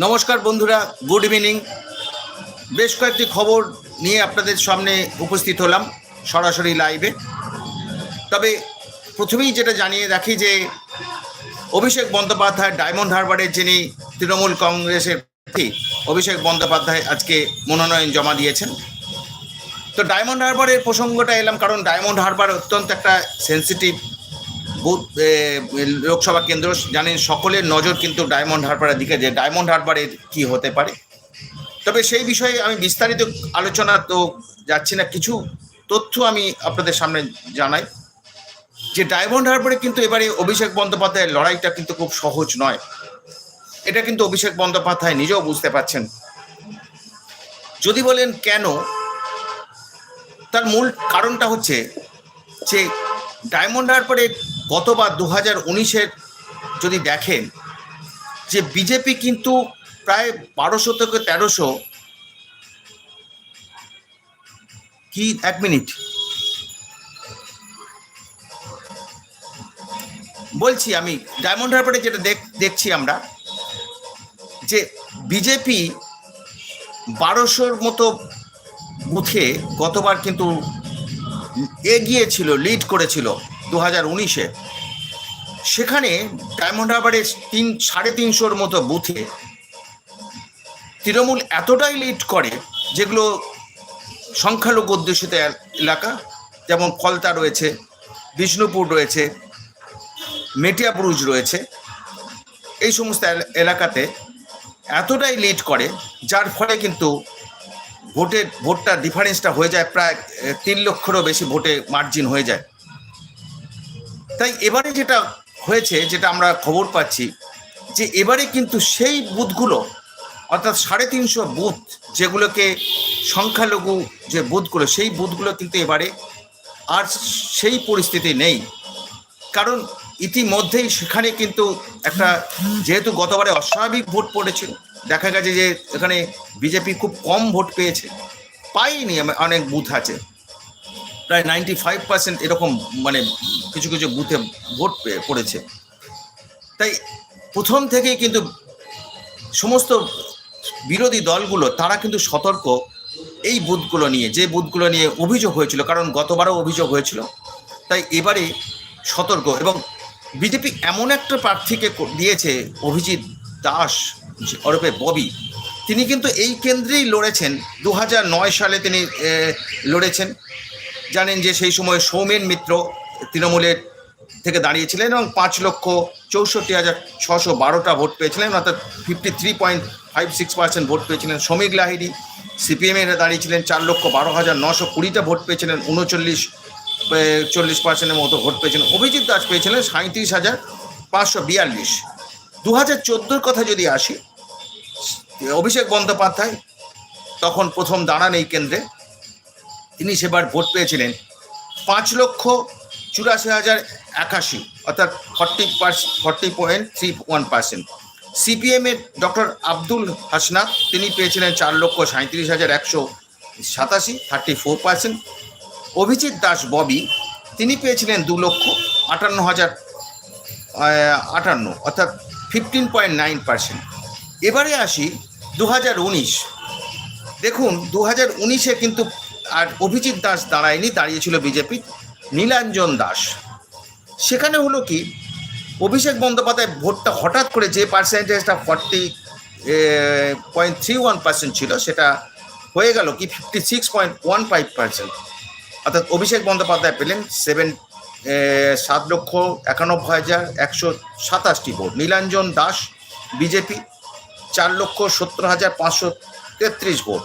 নমস্কার বন্ধুরা, good evening. বেশ কয়েকটি খবর নিয়ে আপনাদের সামনে উপস্থিত হলাম সরাসরি লাইভে। তবে প্রথমেই যেটা জানিয়ে রাখি যে, অভিষেক বন্দ্যোপাধ্যায়, ডায়মন্ড হারবারের যিনি তৃণমূল কংগ্রেসের প্রার্থী, অভিষেক বন্দ্যোপাধ্যায় আজকে মনোনয়ন জমা দিয়েছেন। তো ডায়মন্ড হারবারের প্রসঙ্গটা এলাম, কারণ ডায়মন্ড হারবার অত্যন্ত একটা সেন্সিটিভ বুথ লোকসভা কেন্দ্র, জানেন সকলের নজর কিন্তু ডায়মন্ড হারবারের দিকে, যে ডায়মন্ড হারবারের কি হতে পারে। তবে সেই বিষয়ে আমি বিস্তারিত আলোচনা তো যাচ্ছি না, কিছু তথ্য আমি আপনাদের সামনে জানাই। যে ডায়মন্ড হারবারে কিন্তু এবারে অভিষেক বন্দ্যোপাধ্যায়ের লড়াইটা কিন্তু খুব সহজ নয়। এটা কিন্তু অভিষেক বন্দ্যোপাধ্যায় নিজেও বুঝতে পারছেন। যদি বলেন কেন, তার মূল কারণটা হচ্ছে যে ডায়মন্ড হারবারে গতবার দু হাজার উনিশের যদি দেখেন যে বিজেপি কিন্তু প্রায় বারোশো থেকে তেরোশো কি, এক মিনিট। বলছি আমি, ডায়মন্ড হারবারে যেটা দেখ, দেখছি আমরা, যে বিজেপি বারোশোর মতো বুথে গতবার কিন্তু এগিয়ে ছিল লিড করেছিল দু হাজার উনিশে। সেখানে ডায়মন্ড হারবারের তিন, সাড়ে তিনশোর মতো বুথে তৃণমূল এতটাই লিড করে যেগুলো সংখ্যালঘু অধ্যুষিত এলাকা, যেমন ফলতা রয়েছে, বিষ্ণুপুর রয়েছে মেটিয়াপুরুজ রয়েছে, এই সমস্ত এলাকাতে এতটাই লিড করে, যার ফলে কিন্তু ভোটের ভোটটা ডিফারেন্সটা হয়ে যায়, প্রায় তিন লক্ষেরও বেশি ভোটে মার্জিন হয়ে যায়। তাই এবারে যেটা হয়েছে, যেটা আমরা খবর পাচ্ছি, যে এবারে কিন্তু সেই বুথগুলো, অর্থাৎ সাড়ে তিনশো বুথ যেগুলোকে সংখ্যালঘু যে বুথগুলো, সেই বুথগুলো কিন্তু এবারে আর সেই পরিস্থিতি নেই। কারণ ইতিমধ্যেই সেখানে কিন্তু একটা যেহেতু গতবারে অস্বাভাবিক ভোট পড়েছিল, দেখা গেছে যে এখানে বিজেপি খুব কম ভোট পেয়েছে, পাইনি অনেক বুথ আছে। প্রায় নাইনটি ফাইভ পার্সেন্ট এরকম মানে কিছু কিছু বুথে ভোট পড়েছে। তাই প্রথম থেকেই কিন্তু সমস্ত বিরোধী দলগুলো, তারা কিন্তু সতর্ক এই বুথগুলো নিয়ে, যে বুথগুলো নিয়ে অভিযোগ হয়েছিল, কারণ গতবারও অভিযোগ হয়েছিল। তাই এবারে সতর্ক এবং বিজেপি এমন একটা প্রার্থীকে দিয়েছে, অভিজিৎ দাস, ওরফে ববি। তিনি কিন্তু এই কেন্দ্রেই লড়েছেন। দু সালে তিনি লড়েছেন। জানেন যে সেই সময় সৌমেন মিত্র তৃণমূলের থেকে দাঁড়িয়েছিলেন এবং পাঁচ লক্ষ চৌষট্টি হাজার ছশো বারোটা ভোট পেয়েছিলেন, অর্থাৎ fifty three point five six percent vote পেয়েছিলেন শ্রমিক লাহিড়ি। সিপিএমের দাঁড়িয়েছিলেন চার লক্ষ বারো হাজার নশো কুড়িটা ভোট পেয়েছিলেন, উনচল্লিশ চল্লিশ পার্সেন্টের মতো ভোট পেয়েছিলেন। অভিজিৎ দাস পেয়েছিলেন সাঁত্রিশ হাজার পাঁচশো বিয়াল্লিশ। দু হাজার চোদ্দোর কথা যদি আসি, অভিষেক বন্দ্যোপাধ্যায় তখন প্রথম দাঁড়ান এই কেন্দ্রে। তিনি সেবার ভোট পেয়েছিলেন। পাঁচ লক্ষ চুরাশি হাজার একাশি, অর্থাৎ forty forty point three one percent সিপিএমের ডক্টর আব্দুল হাসনাত, তিনি পেয়েছিলেন চার লক্ষ সাঁত্রিশ হাজার একশো সাতাশি thirty four percent Abhijit Das Bobby, তিনি পেয়েছিলেন দু লক্ষ আটান্ন হাজার আটান্ন, অর্থাৎ ফিফটিন পয়েন্ট নাইন পার্সেন্ট এবারে আসি দু হাজার উনিশ। দেখুন দু হাজার উনিশে কিন্তু আর অভিজিৎ দাস দাঁড়ায়নি, দাঁড়িয়েছিল বিজেপি। নীলাঞ্জন দাস। সেখানে হলো কি, অভিষেক বন্দ্যোপাধ্যায় ভোটটা হঠাৎ করে যে পার্সেন্টেজটা forty point three one percent ছিল, সেটা হয়ে গেল কি fifty six point one five percent অর্থাৎ অভিষেক বন্দ্যোপাধ্যায় পেলেন সেভেন সাত লক্ষ একানব্বই হাজার একশো সাতাশটি ভোট। নীলাঞ্জন দাস বিজেপি চার লক্ষ সত্তর হাজার পাঁচশো তেত্রিশ ভোট।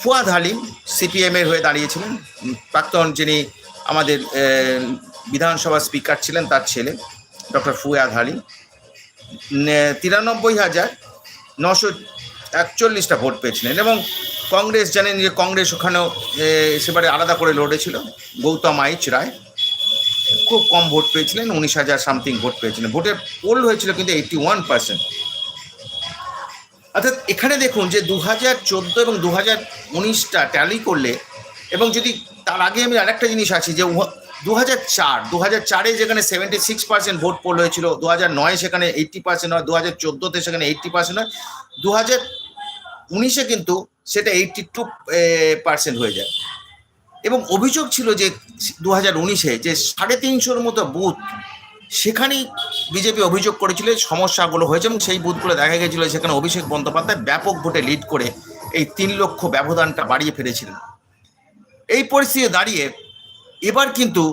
ফুয়াদ হালিম সিপিএমের হয়ে দাঁড়িয়েছিলেন। প্রাক্তন যিনি আমাদের বিধানসভা স্পিকার ছিলেন তার ছেলে, ডক্টর ফুয়াদ হালিম নে- তিরানব্বই হাজার নশো একচল্লিশটা ভোট পেয়েছিলেন এবং কংগ্রেস জানেন যে কংগ্রেস ওখানেও সেবারে আলাদা করে লড়েছিল, গৌতম আইচ রায়। খুব কম ভোট পেয়েছিলেন, উনিশ হাজার সামথিং ভোট পেয়েছিলেন। ভোটের পোল হয়েছিল কিন্তু এইটি ওয়ান পার্সেন্ট। অর্থাৎ এখানে দেখুন যে দু হাজার চোদ্দ এবং দু হাজার উনিশটা ট্যালি করলে এবং যদি তার আগে আমি আরেকটা জিনিস আছি যে দু হাজার চার দু হাজার চারে যেখানে seventy six percent vote poll হয়েছিল দু হাজার নয় সেখানে এইট্টি পার্সেন্ট হয় দু হাজার চোদ্দোতে সেখানে এইট্টি পার্সেন্ট হয় দু হাজার উনিশে কিন্তু সেটা এইট্টি টু পার্সেন্ট হয়ে যায়। এবং অভিযোগ ছিল যে দু হাজার উনিশে যে সাড়ে তিনশোর মতো বুথ সেখানেই বিজেপি অভিযোগ করেছিল সমস্যাগুলো হয়েছে এবং সেই বুথগুলো দেখা গেছিল সেখানে অভিষেক বন্দ্যোপাধ্যায় ব্যাপক ভোটে লিড করে এই তিন লক্ষ ব্যবধানটা বাড়িয়ে ফেলেছিলেন। এই পরিস্থিতি দাঁড়িয়ে এবার কিন্তু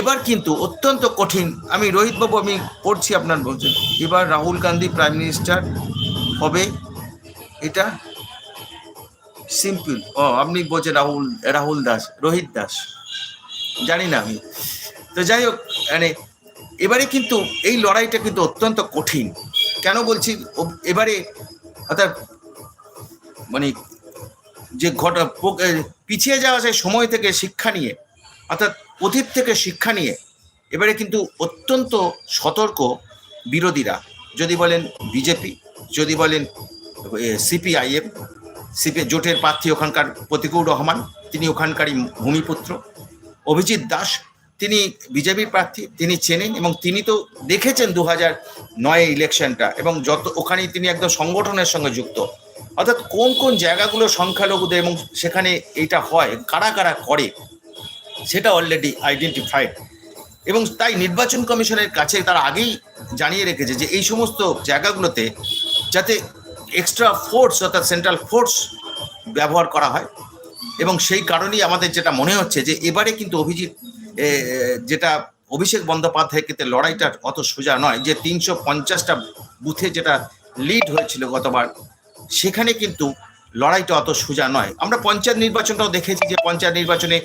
এবার কিন্তু অত্যন্ত কঠিন। আমি রোহিত বাবু, আমি পড়ছি আপনার বলছেন এবার রাহুল গান্ধী প্রাইম মিনিস্টার হবে। এটা সিম্পল। ও, আপনি বলছেন রাহুল রাহুল দাস, রোহিত দাস। জানি না আমি। তো যাই হোক মানে এবারে কিন্তু এই লড়াইটা কিন্তু অত্যন্ত কঠিন। কেন বলছি এবারে অর্থাৎ মানে যে ঘটা পিছিয়ে যাওয়া সেই সময় থেকে শিক্ষা নিয়ে, অর্থাৎ অতীত থেকে শিক্ষা নিয়ে, এবারে কিন্তু অত্যন্ত সতর্ক বিরোধীরা। যদি বলেন বিজেপি, যদি বলেন সিপিআইএম, সিপি, জোটের প্রার্থী ওখানকার প্রতিকুর রহমান, তিনি ওখানকারই ভূমিপুত্র। অভিজিৎ দাস তিনি বিজেপির প্রার্থী, তিনি চেনেন এবং তিনি তো দেখেছেন দু হাজার নয় ইলেকশনটা এবং যত, ওখানেই তিনি একদম সংগঠনের সঙ্গে যুক্ত। অর্থাৎ কোন কোন জায়গাগুলো সংখ্যালঘুদের এবং সেখানে এটা হয়, কারা কারা করে, সেটা অলরেডি আইডেন্টিফাইড এবং তাই নির্বাচন কমিশনের কাছে তারা আগেই জানিয়ে রেখেছে যে এই সমস্ত জায়গাগুলোতে যাতে এক্সট্রা ফোর্স অর্থাৎ সেন্ট্রাল ফোর্স ব্যবহার করা হয়। এবং সেই কারণেই আমাদের যেটা মনে হচ্ছে যে এবারে কিন্তু অভিজিৎ যেটা অভিষেক বন্দ্যোপাধ্যায় ক্ষেত্রে লড়াইটা অত সোজা নয়, যে তিনশো পঞ্চাশটা বুথে যেটা লিড হয়েছিল গতবার, সেখানে কিন্তু লড়াইটা অত সোজা নয়। আমরা পঞ্চায়েত নির্বাচনটাও দেখেছি যে পঞ্চায়েত নির্বাচনে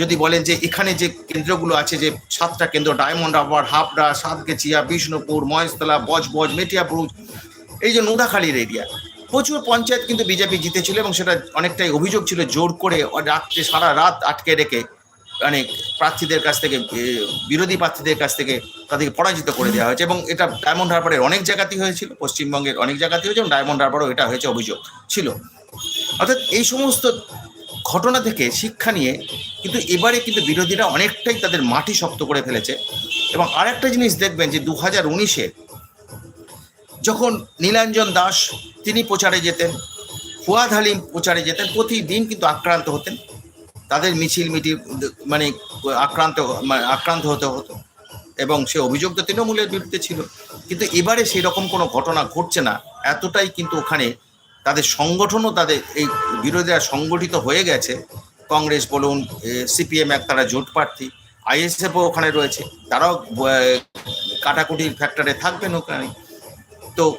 যদি বলেন যে এখানে যে কেন্দ্রগুলো আছে, যে সাতটা কেন্দ্র, ডায়মন্ড হারবার, হাবড়া, সাতগেছিয়া, বিষ্ণুপুর, মহেশতলা, বজবজ মেটিয়াপুর এই যে নোদাখালীর এরিয়া প্রচুর পঞ্চায়েত কিন্তু বিজেপি জিতেছিল এবং সেটা অনেকটাই অভিযোগ ছিল জোর করে রাত্রে সারা রাত আটকে রেখে মানে প্রার্থীদের কাছ থেকে বিরোধী প্রার্থীদের কাছ থেকে তাদেরকে পরাজিত করে দেওয়া হয়েছে এবং এটা ডায়মন্ড হারবারের অনেক জায়গাতেই হয়েছিল, পশ্চিমবঙ্গের অনেক জায়গাতেই হয়েছে এবং ডায়মন্ড হারবারও এটা হয়েছে অভিযোগ ছিল। অর্থাৎ এই সমস্ত ঘটনা থেকে শিক্ষা নিয়ে কিন্তু এবারে কিন্তু বিরোধীরা অনেকটাই তাদের মাটি শক্ত করে ফেলেছে এবং আরেকটা জিনিস দেখবেন যে দু হাজার উনিশে যখন নীলাঞ্জন দাস তিনি প্রচারে যেতেন, ফুয়াদ হালিম প্রচারে যেতেন, প্রতিদিন কিন্তু আক্রান্ত হতেন। তাদের মিছিল মিটিং মানে আক্রান্ত মানে আক্রান্ত হতে হতো। এবং সে অভিযোগ তো তৃণমূলের বিরুদ্ধে ছিল। কিন্তু এবারে সেই রকম কোনো ঘটনা ঘটছে না। এতটাই কিন্তু ওখানে তাদের সংগঠনও তাদের এই বিরোধীরা সংগঠিত হয়ে গেছে। কংগ্রেস বলুন সিপিএম এক, তারা জোট প্রার্থী, আইএসএফও ওখানে রয়েছে। তারাও কাটাকুটির ফ্যাক্টরে থাকবেন ওখানে। তো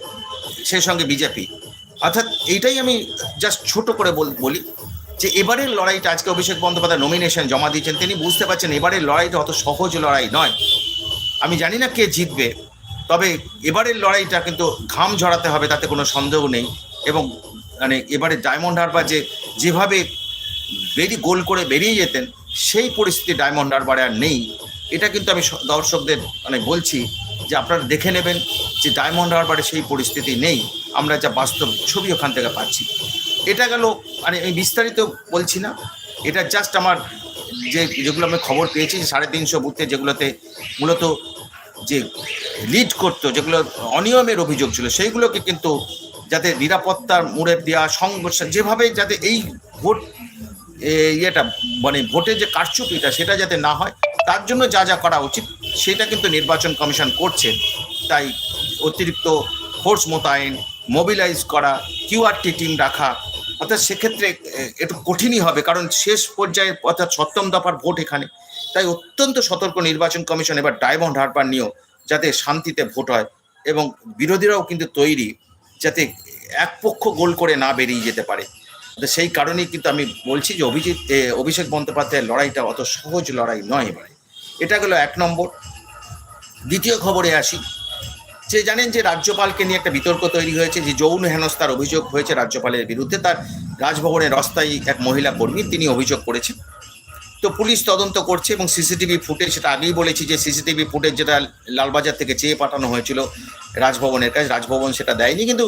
সেই সঙ্গে বিজেপি। অর্থাৎ এইটাই আমি জাস্ট ছোট করে বল- বলি। যে এবারের লড়াইটা, আজকে অভিষেক বন্দ্যোপাধ্যায় নমিনেশন জমা দিয়েছেন, তিনি বুঝতে পারছেন এবারের লড়াইটা অত সহজ লড়াই নয়। আমি জানি না কে জিতবে, তবে এবারের লড়াইটা কিন্তু ঘাম ঝরাতে হবে, তাতে কোনো সন্দেহ নেই। এবং মানে এবারে ডায়মন্ড হারবার যে, যেভাবে বেরিয়ে গোল করে বেরিয়ে যেতেন, সেই পরিস্থিতি ডায়মন্ড হারবারে আর নেই। এটা কিন্তু আমি দর্শকদের মানে বলছি যে আপনারা দেখে নেবেন যে ডায়মন্ড হারবারে সেই পরিস্থিতি নেই। আমরা যা বাস্তব ছবি ওখান থেকে পাচ্ছি। এটা গেল মানে আমি বিস্তারিত বলছি না। এটা জাস্ট আমার যে, যেগুলো আমি খবর পেয়েছি সাড়ে তিনশো বুথে যেগুলোতে মূলত যে লিড করতো, যেগুলো অনিয়মের অভিযোগ ছিল, সেইগুলোকে কিন্তু যাতে নিরাপত্তার মুড়ে দেওয়া সংঘর্ষ, যেভাবে যাতে এই ভোট ইয়েটা মানে ভোটের যে কারচুপিটা, সেটা যাতে না হয়, তার জন্য যা যা করা উচিত, সেটা কিন্তু নির্বাচন কমিশন করছে। তাই অতিরিক্ত ফোর্স মোতায়েন মোবিলাইজ করা কিউআরটি টিম রাখা অর্থাৎ সেক্ষেত্রে একটু কঠিনই হবে, কারণ শেষ পর্যায়ে অর্থাৎ সপ্তম দফার ভোট এখানে। তাই অত্যন্ত সতর্ক নির্বাচন কমিশন এবার ডায়মন্ড হারবার নিয়েও যাতে শান্তিতে ভোট হয় এবং বিরোধীরাও কিন্তু তৈরি যাতে এক পক্ষ গোল করে না বেরিয়ে যেতে পারে। সেই কারণেই কিন্তু আমি বলছি যে অভিজিৎ অভিষেক বন্দ্যোপাধ্যায়ের লড়াইটা অত সহজ লড়াই নয় এবারে। এটা গেল এক নম্বর। দ্বিতীয় খবরে আসি। যে জানেন যে রাজ্যপালকে নিয়ে একটা বিতর্ক তৈরি হয়েছে, যে যৌন হেনস্থার অভিযোগ হয়েছে রাজ্যপালের বিরুদ্ধে, তার রাজভবনের অস্থায়ী এক মহিলা কর্মী তিনি অভিযোগ করেছেন। তো পুলিশ তদন্ত করছে এবং সিসিটিভি ফুটেজ, সেটা আগেই বলেছি যে সিসিটিভি ফুটেজ যেটা লালবাজার থেকে চেয়ে পাঠানো হয়েছিল রাজভবনের কাছে, রাজভবন সেটা দেয়নি, কিন্তু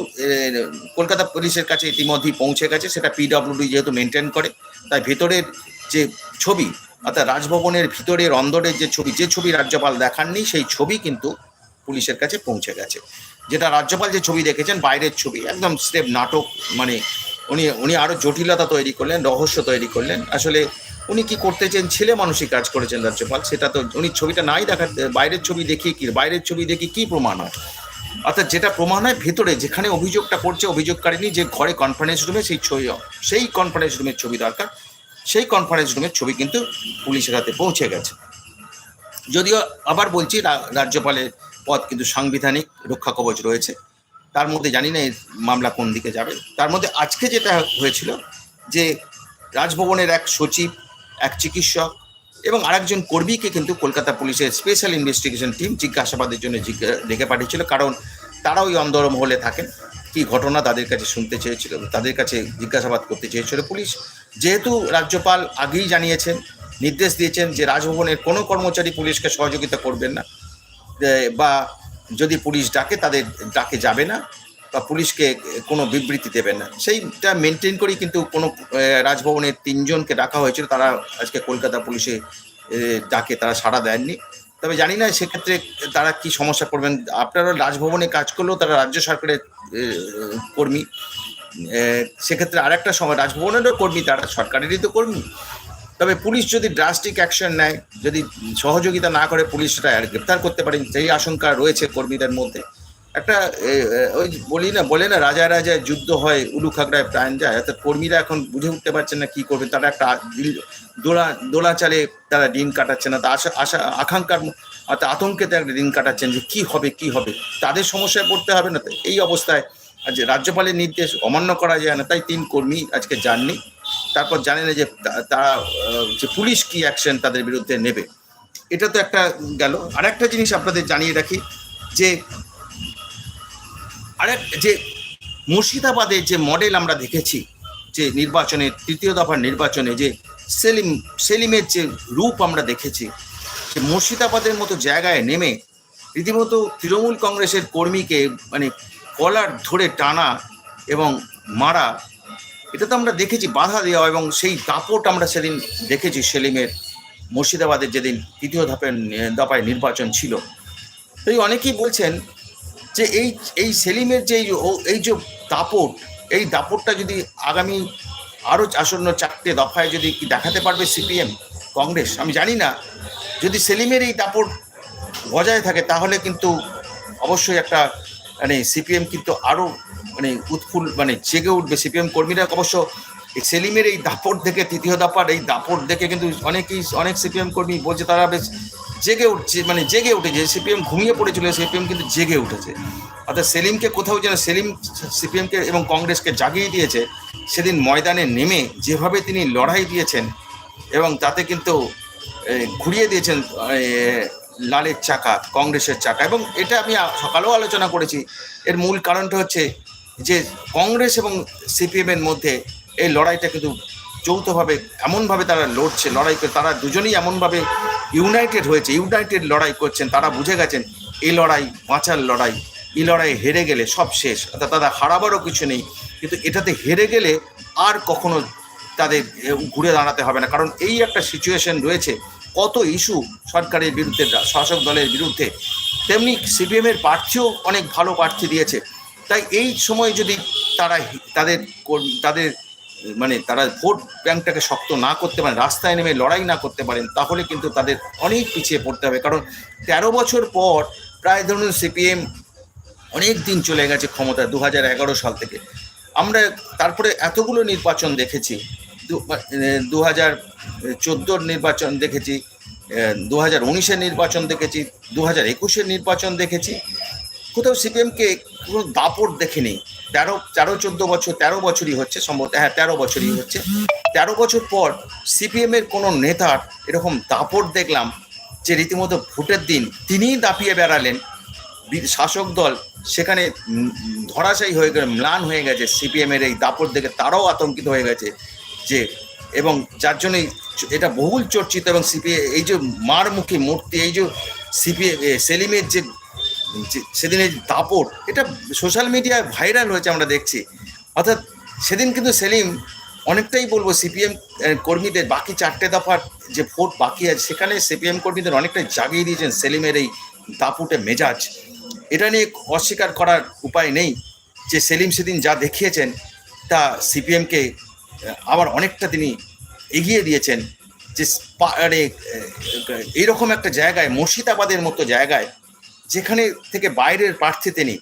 কলকাতা পুলিশের কাছে ইতিমধ্যেই পৌঁছে গেছে, সেটা পিডব্লিউডি যেহেতু মেনটেন করে, তাই ভেতরের যে ছবি, অর্থাৎ রাজভবনের ভিতরের অন্দরের যে ছবি যে ছবি রাজ্যপাল দেখাননি, সেই ছবি কিন্তু পুলিশের কাছে পৌঁছে গেছে। যেটা রাজ্যপাল যে ছবি দেখেছেন, বাইরের ছবি, একদম স্টেপ নাটক মানে উনি উনি আরও জটিলতা তৈরি করলেন, রহস্য তৈরি করলেন। আসলে উনি কি করতে চেন, ছেলে মানুষই কাজ করেছেন রাজ্যপাল, সেটা তো উনি ছবিটা নাই দেখা বাইরের ছবি দেখিয়ে কি, বাইরের ছবি দেখি কি প্রমাণ হয়? অর্থাৎ যেটা প্রমাণ হয়, ভেতরে যেখানে অভিযোগটা করছে অভিযোগকারিনী যে ঘরে কনফারেন্স রুমে সেই ছবি, সেই কনফারেন্স রুমের ছবি দরকার। সেই কনফারেন্স রুমের ছবি কিন্তু পুলিশের হাতে পৌঁছে গেছে। যদিও আবার বলছি রাজ্যপালের পদ কিন্তু সাংবিধানিক রক্ষা কবচ রয়েছে। তার মধ্যে জানি না মামলা কোন দিকে যাবে। তার মধ্যে আজকে যেটা হয়েছিল যে রাজভবনের এক সচিব, এক চিকিৎসক এবং আরেকজন কর্মীকে কিন্তু কলকাতা পুলিশের স্পেশাল ইনভেস্টিগেশন টিম জিজ্ঞাসাবাদের জন্য ডেকে পাঠিয়েছিল। কারণ তারা ওই অন্দর মহলে থাকেন। কি ঘটনা তাদের কাছে শুনতে চেয়েছিল, তাদের কাছে জিজ্ঞাসাবাদ করতে চেয়েছিল পুলিশ। যেহেতু রাজ্যপাল আগেই জানিয়েছেন নির্দেশ দিয়েছেন যে রাজভবনের কোনো কর্মচারী পুলিশকে সহযোগিতা করবেন না। বা যদি পুলিশ ডাকে, তাদের ডাকে যাবে না, বা পুলিশকে কোনো বিবৃতি দেবেন না। সেইটা মেনটেন করেই কিন্তু কোনো রাজভবনের তিনজনকে ডাকা হয়েছিল। তারা আজকে কলকাতা পুলিশে ডাকে, তারা সাড়া দেননি। তবে জানি না সেক্ষেত্রে তারা কি সমস্যা করবেন। আপনারা রাজভবনে কাজ করলেও তারা রাজ্য সরকারের কর্মী। সেক্ষেত্রে আরেকটা সময়, রাজভবনেরও কর্মী তারা, সরকারেরই তো কর্মী। তবে পুলিশ যদি ড্রাস্টিক অ্যাকশন নেয়, যদি সহযোগিতা না করে পুলিশ সেটা গ্রেপ্তার করতে পারেন, সেই আশঙ্কা রয়েছে কর্মীদের মধ্যে। একটা ওই বলি না, বলে না রাজা রাজায় যুদ্ধ হয়, উলু খাগড়ায় প্রাণ যায়, অর্থাৎ কর্মীরা এখন বুঝে উঠতে পারছেন না কি করবে, তারা একটা দোলা দোলা চালে তারা দিন কাটাচ্ছে না, তা আশা আশা, আকাঙ্ক্ষার অর্থাৎ আতঙ্কে তারা দিন কাটাচ্ছেন যে কি হবে কি হবে, তাদের সমস্যায় পড়তে হবে না, তো এই অবস্থায় আজ রাজ্যপালের নির্দেশ অমান্য করা যায় না, তাই তিন কর্মী আজকে যাননি। তারপর জানে না যে তারা যে পুলিশ কি অ্যাকশন তাদের বিরুদ্ধে নেবে। এটা তো একটা গেল। আরেকটা জিনিস আপনাদের জানিয়ে রাখি, যে আরেক, যে মুর্শিদাবাদের যে মডেল আমরা দেখেছি, যে নির্বাচনে, তৃতীয় দফার নির্বাচনে যে সেলিম, সেলিমের যে রূপ আমরা দেখেছি যে মুর্শিদাবাদের মতো জায়গায় নেমে রীতিমতো তৃণমূল কংগ্রেসের কর্মীকে মানে কলার ধরে টানা এবং মারা এটা তো আমরা দেখেছি বাধা দেওয়া এবং সেই দাপট আমরা সেদিন দেখেছি সেলিমের মুর্শিদাবাদের যেদিন তৃতীয় ধাপের দফায় নির্বাচন ছিল। তো এই অনেকেই বলছেন যে এই এই সেলিমের যে এই যে দাপট, এই দাপটটা যদি আগামী আরও আসন্ন চারটে দফায় যদি কি দেখাতে পারবে সিপিএম, কংগ্রেস? আমি জানি না। যদি সেলিমের এই দাপট বজায় থাকে তাহলে কিন্তু অবশ্যই একটা মানে সিপিএম কিন্তু আরও মানে উৎফুল মানে জেগে উঠবে সিপিএম কর্মীরা। অবশ্য সেলিমের এই দাপট দেখে, তৃতীয় দাপার এই দাপট দেখে কিন্তু অনেকেই, অনেক সিপিএম কর্মী বলছে, তারা বেশ জেগে উঠছে মানে জেগে উঠেছে। সিপিএম ঘুমিয়ে পড়েছিল, সিপিএম কিন্তু জেগে উঠেছে। অর্থাৎ সেলিমকে কোথাও যেন, সেলিম সিপিএমকে এবং কংগ্রেসকে জাগিয়ে দিয়েছে, সেদিন ময়দানে নেমে যেভাবে তিনি লড়াই দিয়েছেন এবং তাতে কিন্তু ঘুরিয়ে দিয়েছেন লালের চাকা, কংগ্রেসের চাকা। এবং এটা আমি সকালেও আলোচনা করেছি। এর মূল কারণটা হচ্ছে যে কংগ্রেস এবং সিপিএমের মধ্যে এই লড়াইটা কিন্তু যৌথভাবে এমনভাবে তারা লড়ছে, লড়াই করে তারা দুজনেই এমনভাবে ইউনাইটেড হয়েছে ইউনাইটেড লড়াই করছেন, তারা বুঝে গেছেন এই লড়াই, বাঁচার লড়াই, এই লড়াই হেরে গেলে সব শেষ। অর্থাৎ তারা হারাবারও কিছু নেই, কিন্তু এটাতে হেরে গেলে আর কখনো তাদের ঘুরে দাঁড়াতে হবে না। কারণ এই একটা সিচুয়েশন রয়েছে, কত ইস্যু সরকারের বিরুদ্ধে, শাসক দলের বিরুদ্ধে, তেমনি সিপিএমের প্রার্থীও অনেক ভালো প্রার্থী দিয়েছে। তাই এই সময় যদি তারা তাদের তাদের মানে তারা ভোট ব্যাংকটাকে শক্ত না করতে পারেন, রাস্তায় নেমে লড়াই না করতে পারেন, তাহলে কিন্তু তাদের অনেক পিছিয়ে পড়তে হবে। কারণ তেরো বছর পর প্রায় ধরুন সিপিএম অনেক দিন চলে গেছে ক্ষমতা দু হাজার এগারো সাল থেকে। আমরা তারপরে এতগুলো নির্বাচন দেখেছি, দু হাজার চোদ্দোর নির্বাচন দেখেছি দু হাজার উনিশের নির্বাচন দেখেছি দু হাজার একুশের নির্বাচন দেখেছি কোথাও সিপিএমকে কোনো দাপট দেখেনি। তেরো তেরো, চোদ্দ বছর, তেরো বছরই হচ্ছে সম্ভবত হ্যাঁ তেরো বছরই হচ্ছে। তেরো বছর পর সিপিএম এর কোনো নেতার এরকম দাপট দেখলাম যে রীতিমতো ভোটের দিন তিনিই দাপিয়ে বেড়ালেন। শাসক দল সেখানে ধরাশায়ী হয়ে গেছে ম্লান হয়ে গেছে সিপিএম এর এই দাপট দেখে, তারাও আতঙ্কিত হয়ে গেছে যে, এবং যার জন্যই এটা বহুল চর্চিত এবং সিপিএ, এই যে মার মুখে মূর্তি, এই যে সিপিএ সেলিমের যে যে সেদিনের যে দাপট, এটা সোশ্যাল মিডিয়ায় ভাইরাল হয়েছে আমরা দেখছি। অর্থাৎ সেদিন কিন্তু সেলিম অনেকটাই বলব সিপিএম কর্মীদের বাকি চারটে দফার যে ভোট বাকি আছে, সেখানে সিপিএম কর্মীদের অনেকটাই জাগিয়ে দিয়েছেন সেলিমের এই দাপুটে মেজাজ। এটা নিয়ে অস্বীকার করার উপায় নেই যে সেলিম সেদিন যা দেখিয়েছেন, তা সিপিএমকে আবার অনেকটা তিনি এগিয়ে দিয়েছেন। যে এইরকম একটা জায়গায়, মুর্শিদাবাদের মতো জায়গায় যেখানে থেকে বাইরের প্রার্থী তিনি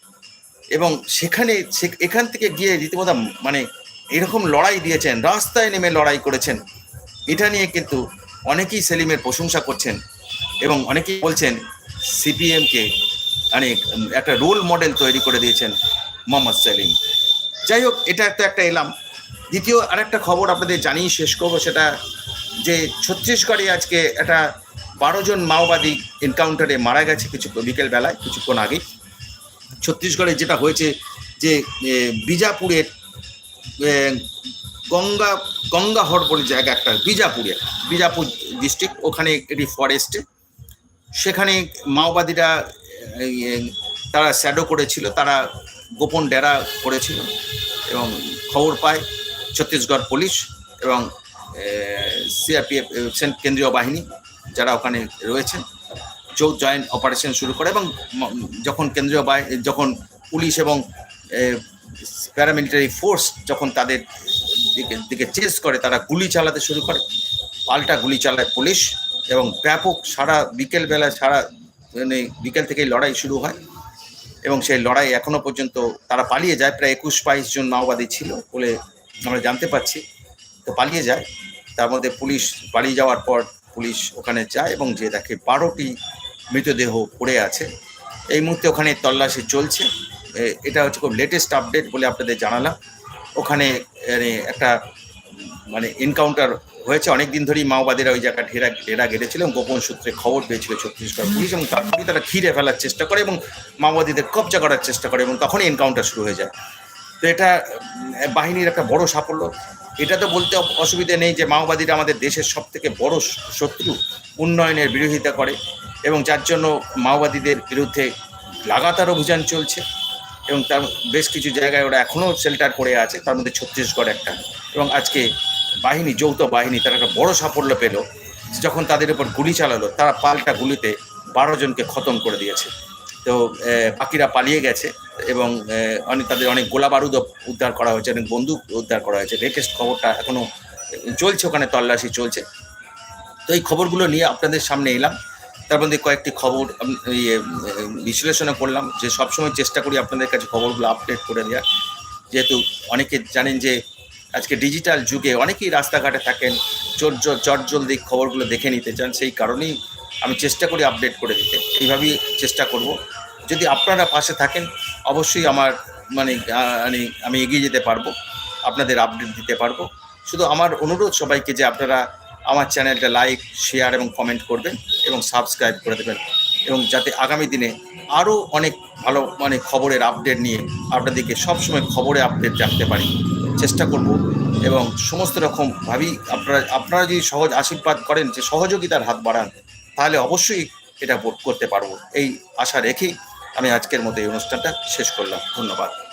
এবং সেখানে এখান থেকে গিয়ে রীতিমতো মানে এরকম লড়াই দিয়েছেন, রাস্তায় নেমে লড়াই করেছেন। এটা নিয়ে কিন্তু অনেকেই সেলিমের প্রশংসা করছেন এবং অনেকেই বলছেন, সিপিএমকে মানে একটা রোল মডেল তৈরি করে দিয়েছেন মোহাম্মদ সেলিম। যাই হোক, এটা একটা একটা এলাম। দ্বিতীয় আরেকটা খবর আপনাদের জানিয়ে শেষ করব সেটা যে ছত্তিশগড়ে আজকে একটা বারো জন মাওবাদী এনকাউন্টারে মারা গেছে কিছু বিকেল বেলায় কিছুক্ষণ আগে ছত্তিশগড়ে যেটা হয়েছে যে বিজাপুরের গঙ্গা, গঙ্গাহর বলে জায়গা একটা বিজাপুরে বিজাপুর ডিস্ট্রিক্ট, ওখানে একটি ফরেস্টে সেখানে মাওবাদীরা তারা শ্যাডো করেছিল, তারা গোপন ডেরা করেছিল এবং খবর পায় ছত্তিশগড় পুলিশ এবং সিআরপিএফ কেন্দ্রীয় বাহিনী। যারা ওখানে রয়েছেন যৌথ জয়েন্ট অপারেশন শুরু করে এবং যখন কেন্দ্রীয় যখন পুলিশ এবং প্যারামিলিটারি ফোর্স যখন তাদের দিকে দিকে চেস করে, তারা গুলি চালাতে শুরু করে। পাল্টা গুলি চালায় পুলিশ এবং ব্যাপক সারা বিকেলবেলা, সারা মানে বিকেল থেকেই লড়াই শুরু হয় এবং সেই লড়াই এখনও পর্যন্ত তারা পালিয়ে যায়। প্রায় একুশ বাইশ জন মাওবাদী ছিল বলে আমরা জানতে পারছি। তো পালিয়ে যায়। তার মধ্যে পুলিশ পালিয়ে যাওয়ার পর পুলিশ ওখানে যায় এবং যে দেখে বারোটি মৃতদেহ পড়ে আছে। এই মুহূর্তে ওখানে তল্লাশি চলছে। এটা হচ্ছে খুব লেটেস্ট আপডেট বলে আপনাদের জানালাম। ওখানে একটা মানে এনকাউন্টার হয়েছে। অনেক দিন ধরেই মাওবাদীরা ওই জায়গায় ঢেরা ডেরা গেড়েছিল এবং গোপন সূত্রে খবর পেয়েছিল ছত্তিশগড় পুলিশ এবং তারপরেই তারা ঘিরে ফেলার চেষ্টা করে এবং মাওবাদীদের কবজা করার চেষ্টা করে এবং তখনই এনকাউন্টার শুরু হয়ে যায়। তো এটা বাহিনীর একটা বড় সাফল্য। এটা তো বলতে অসুবিধা নেই যে মাওবাদীরা আমাদের দেশের সব থেকে বড় শত্রু উন্নয়নের বিরোধিতা করে এবং যার জন্য মাওবাদীদের বিরুদ্ধে লাগাতার অভিযান চলছে এবং তার বেশ কিছু জায়গায় ওরা এখনও শেল্টার করে আছে, তার মধ্যে ছত্তিশগড় একটা। এবং আজকে বাহিনী, যৌথ বাহিনী, তারা একটা বড় সাফল্য পেল, যখন তাদের উপর গুলি চালালো, তারা পাল্টা গুলিতে বারো জনকে খতম করে দিয়েছে। তো পাখিরা পালিয়ে গেছে এবং অনেক তাদের অনেক গোলা বারুদ উদ্ধার করা হয়েছে অনেক বন্দুক উদ্ধার করা হয়েছে। লেটেস্ট খবরটা এখনও চলছে ওখানে তল্লাশি চলছে। তো এই খবরগুলো নিয়ে আপনাদের সামনে এলাম। তার মধ্যে কয়েকটি খবর ইয়ে, বিশ্লেষণও করলাম যে সবসময় চেষ্টা করি আপনাদের কাছে খবরগুলো আপডেট করে দেওয়ার। যেহেতু অনেকে জানেন যে আজকে ডিজিটাল যুগে অনেকেই রাস্তাঘাটে থাকেন চট জলদি খবরগুলো দেখে নিতে চান সেই কারণেই আমি চেষ্টা করি আপডেট করে দিতে। এইভাবেই চেষ্টা করব। যদি আপনারা পাশে থাকেন, অবশ্যই আমার মানে মানে আমি এগিয়ে যেতে পারব, আপনাদের আপডেট দিতে পারব। শুধু আমার অনুরোধ সবাইকে যে আপনারা আমার চ্যানেলটা লাইক শেয়ার এবং কমেন্ট করবেন এবং সাবস্ক্রাইব করে দেবেন এবং যাতে আগামী দিনে আরও অনেক ভালো মানে খবরের আপডেট নিয়ে আপনাদেরকে সবসময় খবরে আপডেট রাখতে পারি। চেষ্টা করব এবং সমস্ত রকমভাবেই আপনারা আপনারা যদি সহজ আশীর্বাদ করেন যে সহযোগিতার হাত বাড়ান তাহলে অবশ্যই এটা করতে পারব। এই আশা রেখেই আমি আজকের মতো এই অনুষ্ঠানটা শেষ করলাম। ধন্যবাদ।